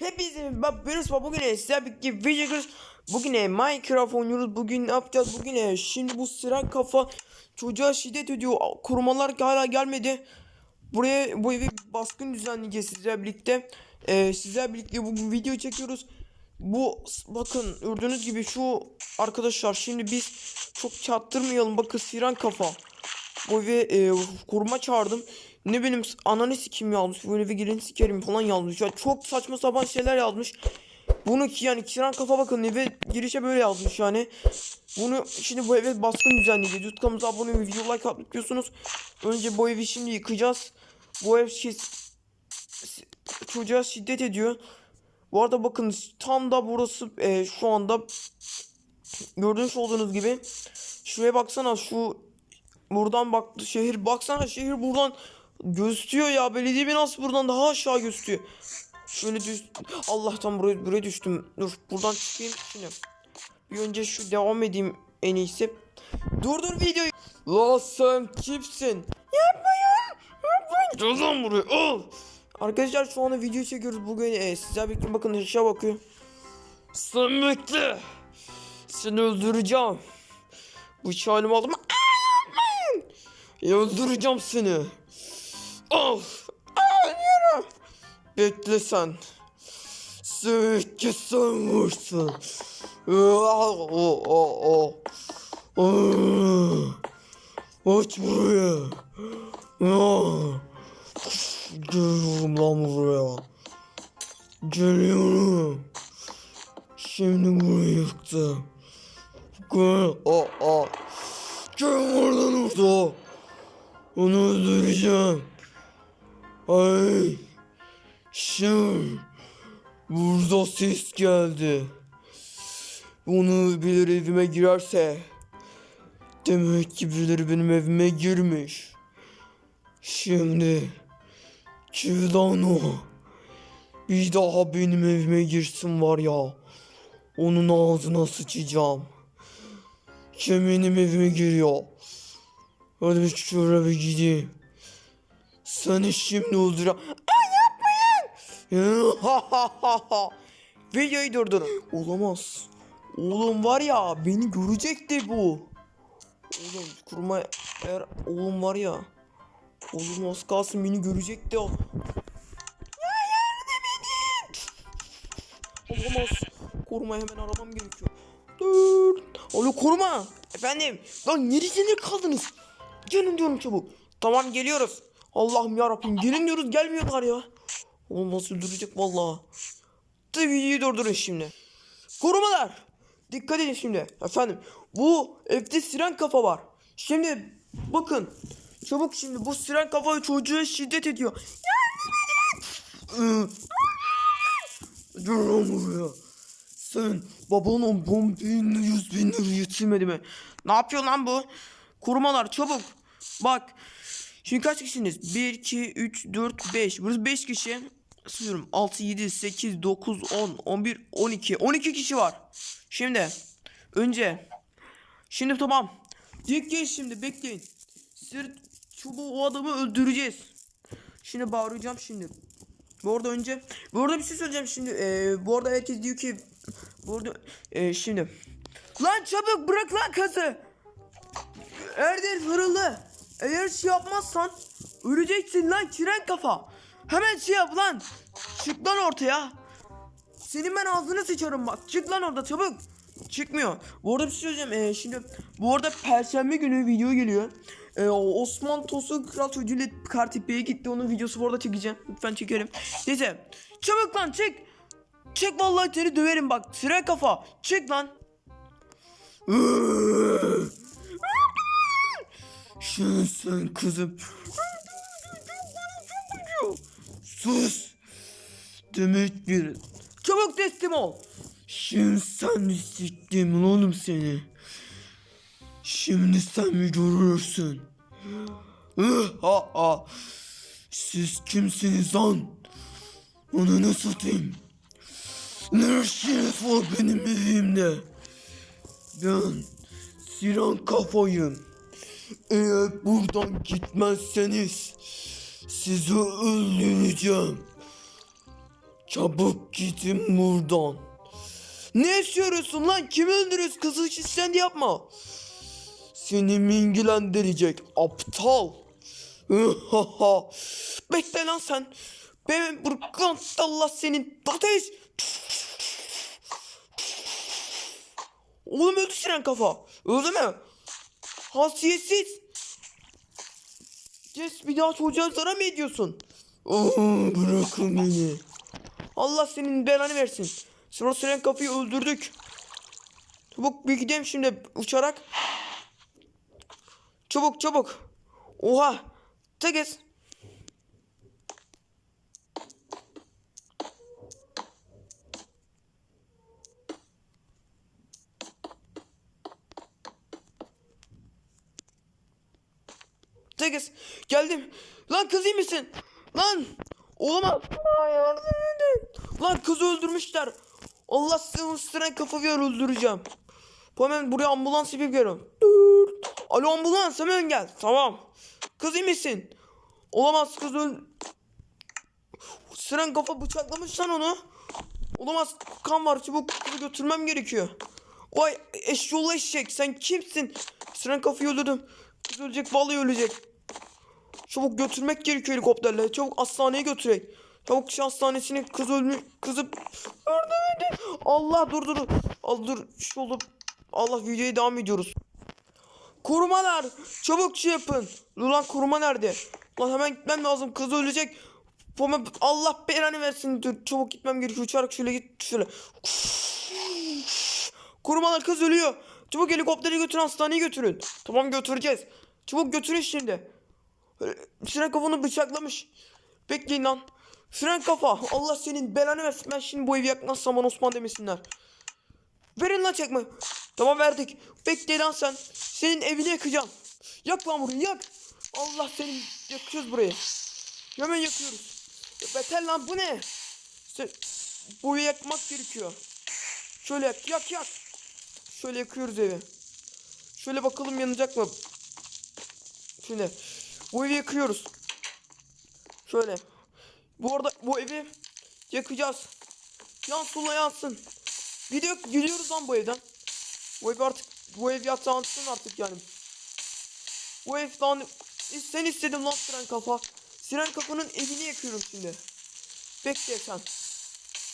Hepinize ben Barış var bugün size bir video çekiyoruz. Bugün e, Minecraft oynuyoruz. Bugün ne yapacağız? Bugün e, şimdi bu sıra kafa çocuğa şiddet ediyor. Korumalar hala gelmedi. Buraya bu evi baskın düzenleyeceğiz sizlerle birlikte. E, sizlerle birlikte bugün video çekiyoruz. Bu bakın gördüğünüz gibi şu arkadaşlar şimdi biz çok çattırmayalım. Bakın siren kafa. Bu eve e, koruma çağırdım. Ne benim ananı sikim yazmış. Böyle bir gelin sikerim falan yazmış. Ya çok saçma sapan şeyler yazmış. Bunu ki yani kiran kafa bakın eve girişe böyle yazmış yani. Bunu şimdi bu eve baskın düzenleyeceğiz. YouTube kanalımıza abone ve video like atmayı unutmuyorsunuz. Önce bu evi şimdi yıkacağız. Bu ev şey, çocuğa şiddet ediyor. Bu arada bakın tam da burası e, şu anda gördüğünüz olduğunuz gibi. Şuraya baksana şu buradan bak şehir baksana şehir buradan gösteriyor ya belediye binası buradan daha aşağı gösteriyor. Şöyle düş Allah'tan buraya buraya düştüm. Dur buradan çıkayım şimdi. Bir önce şu devam edeyim en iyisi. Durdur videoyu. La sen kimsin? Yapmayın. Yapmayın. Gel lan buraya al. Arkadaşlar şu anda video çekiyoruz bugün. E, sizler bekleyin bakın aşağı bakıyor. Sen bekle. Seni öldüreceğim. Bıçağını aldım. Aa, yapmayın. Ya öldüreceğim seni. Al yürü. Bekle sen. Söyle sen vursun. Aç buraya. Geliyorum lan buraya. Geliyorum. Şimdi burayı yıktım. Gel. Aa, aa. Gel oradan orada. Onu öldüreceğim. Ay. Şimdi. Burada ses geldi. Onu birileri evime girerse. Demek ki birileri benim evime girmiş. Şimdi. Kim lan o? Bir daha benim evime girsin var ya. Onun ağzına sıçacağım. Kim benim evime giriyor? Hadi şuraya bir gideyim. Seni şimdi öldüreceğim. Ay yapmayın. Videoyu durdurun. Olamaz. Oğlum var ya beni görecekti bu. Oğlum kurma eğer oğlum var ya. Oğlum az kalsın beni görecekti o. Ya yardım edin. Olamaz. Korumaya hemen aramam gerekiyor. Dur. Alo koruma. Efendim. Lan neresinde kaldınız? Gelin diyorum çabuk. Tamam geliyoruz. Allah'ım ya Rabbim gelin diyoruz gelmiyorlar ya. Oğlum nasıl öldürecek. Tabii videoyu durdurun şimdi. Korumalar. Dikkat edin şimdi. Efendim bu evde siren kafa var. Şimdi bakın. Çabuk şimdi bu siren kafa çocuğa şiddet ediyor. Yardım edin. Dur lan buraya. Sen babanın bombini yüz bin lira getirmedi mi? Ne yapıyor lan bu? Korumalar çabuk. Bak. Şimdi kaç kişisiniz? 1, 2, 3, 4, 5. Burası 5 kişi. Sayıyorum. 6, 7, 8, 9, 10, 11, 12. 12 kişi var. Şimdi. Önce. Şimdi tamam. Bekleyin şimdi bekleyin. Sırt çubuğu o adamı öldüreceğiz. Şimdi bağıracağım şimdi. Bu arada önce bu arada bir şey söyleyeceğim şimdi. Ee, bu arada herkes diyor ki bu arada ee, şimdi. Lan çabuk bırak lan kazı. Erdel fırıldı. Eğer şey yapmazsan öleceksin lan tren kafa. Hemen şey yap lan. Çık lan ortaya. Senin ben ağzını sıçarım bak. Çık lan orada çabuk. Çıkmıyor. Bu arada bir şey söyleyeceğim. Ee, şimdi bu arada perşembe günü video geliyor. Ee, Osman Tosun Kral Çocuğuyla Kartepe'ye gitti. Onun videosu bu arada çekeceğim. Lütfen çekerim. Neyse. Çabuk lan çık. Çık vallahi seni döverim bak. Sıra kafa. Çık lan. Sen kızım. Sus. Demek bir. Çabuk teslim ol. Şimdi sen mi siktim oğlum seni? Şimdi sen mi görürsün? Ih, Ha ha. Siz kimsiniz lan? Onu nasıl satayım? Ne işiniz var benim evimde? Ben Siren kafayım. Eğer buradan gitmezseniz sizi öldüreceğim. Çabuk gidin buradan. Ne istiyorsun lan? Kimi öldürüyorsun? Kızı için sen yapma. Seni mi ilgilendirecek aptal? Bekle lan sen. Ben Burkan Allah senin ateş. Oğlum öldü siren kafa. Öldü mü? Hasiyetsiz. Ces bir daha çocuğa zarar mı ediyorsun? Oh, bırakın beni. Allah senin belanı versin. Sonra siren kafayı öldürdük. Çabuk bir gidelim şimdi uçarak. Çabuk çabuk. Oha. Tekiz. Tekiz. Geldim. Lan kız iyi misin? Lan. Olamaz. Yardım edin. Lan kızı öldürmüşler. Allah seni ısıran kafayı öldüreceğim. Hemen buraya ambulans yapıp geliyorum. Alo ambulans hemen gel. Tamam. Kız iyi misin? Olamaz kız öl... Siren kafa bıçaklamış lan onu. Olamaz kan var çabuk kızı götürmem gerekiyor. Vay eşyolu eşek sen kimsin? Siren kafayı öldürdüm. Kız ölecek vallahi ölecek. Çabuk götürmek gerekiyor helikopterle. Çabuk hastaneye götürek. Çabuk şu hastanesine kız ölmüş. Kızı edin. Allah dur dur. Al dur şu oldu. Allah videoya devam ediyoruz. Korumalar çabuk şey yapın. Ulan koruma nerede? Lan hemen gitmem lazım kız ölecek. Allah belanı versin. Dur çabuk gitmem gerekiyor. Uçarak şöyle git şöyle. Korumalar kız ölüyor. Çabuk helikopteri götürün hastaneye götürün. Tamam götüreceğiz. Çabuk götürün şimdi. Siren kafanı bıçaklamış. Bekleyin lan. Siren kafa. Allah senin belanı versin. Ben şimdi bu evi yakmazsam bana Osman demesinler. Verin lan çekme. Tamam verdik. Bekle lan sen. Senin evini yakacağım. Yak lan burayı yak. Allah senin yakıyoruz burayı. Hemen yakıyoruz. Ya Beter lan bu ne? Bu evi yakmak gerekiyor. Şöyle yak yak yak. Şöyle yakıyoruz evi. Şöyle bakalım yanacak mı? Şimdi bu evi yakıyoruz. Şöyle. Bu arada bu evi yakacağız. Yansın la yansın. Gidiyor, gidiyoruz lan bu evden. Bu ev artık bu ev yatansın artık yani. Bu ev lan sen istedin lan siren kafa. Siren kafanın evini yakıyorum şimdi. Bekle sen.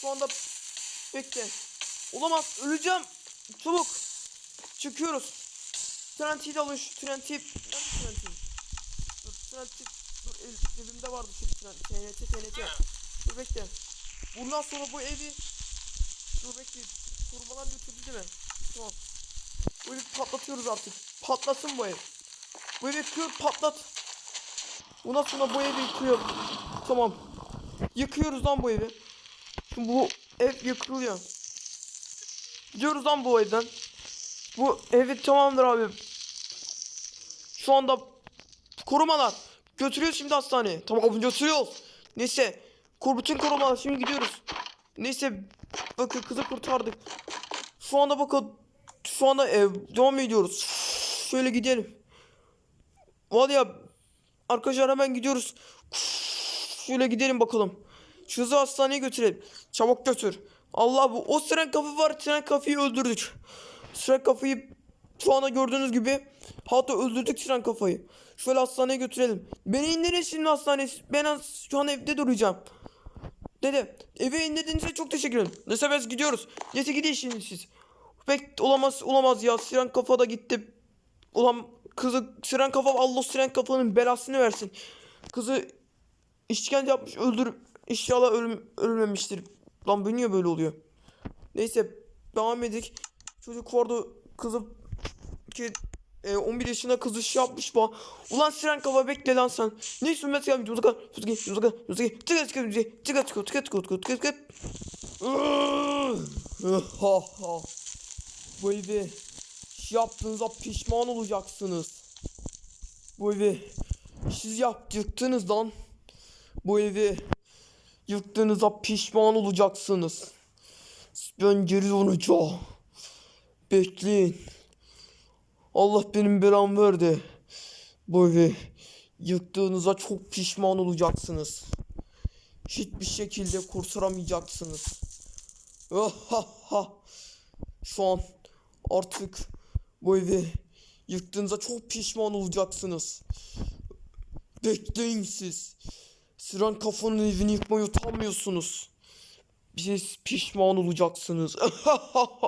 Şu anda bekle. Olamaz öleceğim. Çabuk. Çıkıyoruz. TNT'yi de alın şu TNT'yi. Nerede Dur TNT. Dur el, elimde vardı şimdi TNT. TNT TNT. Dur bekle. Bundan sonra bu evi. Dur bekle. Korumalar götürdü değil mi? Tamam. Bu evi patlatıyoruz artık. Patlasın bu ev. Bu evi yıkıyor patlat. Bundan sonra bu evi yıkıyor. Tamam. Yıkıyoruz lan bu evi. Şimdi bu ev yıkılıyor. Gidiyoruz lan bu evden. Bu evi tamamdır abi. Şu anda korumalar. Götürüyoruz şimdi hastaneye. Tamam götürüyoruz. Neyse. Bütün korumalar şimdi gidiyoruz. Neyse. Bakın kızı kurtardık. Şu anda bakın. Şu anda ev devam ediyoruz. Şöyle gidelim. Var ya. Arkadaşlar hemen gidiyoruz. Şöyle gidelim bakalım. Kızı hastaneye götürelim. Çabuk götür. Allah bu. O siren kafa var. Siren kafayı öldürdük. Siren kafayı şu anda gördüğünüz gibi hatta öldürdük siren kafayı. Şöyle hastaneye götürelim. Beni indirin şimdi hastaneye. Ben şu an evde duracağım. Dede eve indirdiğinize çok teşekkür ederim. Neyse biz gidiyoruz. Neyse gidin şimdi siz. Pek olamaz olamaz ya. Siren kafa da gitti. Ulan kızı siren kafa Allah siren kafanın belasını versin. Kızı işkence yapmış öldür. İnşallah ölüm, ölmemiştir. Lan bu niye böyle oluyor? Neyse devam edik. Çocuk orada kızı ki e, 11 yaşında kızı şey yapmış bu. Ulan siren kafa bekle lan sen. Ne istiyorsun ben size yuzaka yuzaka yuzaka yuzaka tıka tıka yuzaka tıka tıka tıka tıka tıka tıka tıka Ha ha. Bu evi yaptığınıza pişman olacaksınız. Bu evi siz yaptırdınız lan. Bu evi yıktığınıza pişman olacaksınız. Ben geri döneceğim. Bekleyin. Allah benim belamı verdi. Evi yıktığınıza çok pişman olacaksınız. hiçbir şekilde kurtaramayacaksınız. Şu an artık bu evi yıktığınıza çok pişman olacaksınız. Bekleyin siz. Sıran kafanın evini yıkmayı utanmıyorsunuz. Siz pişman olacaksınız.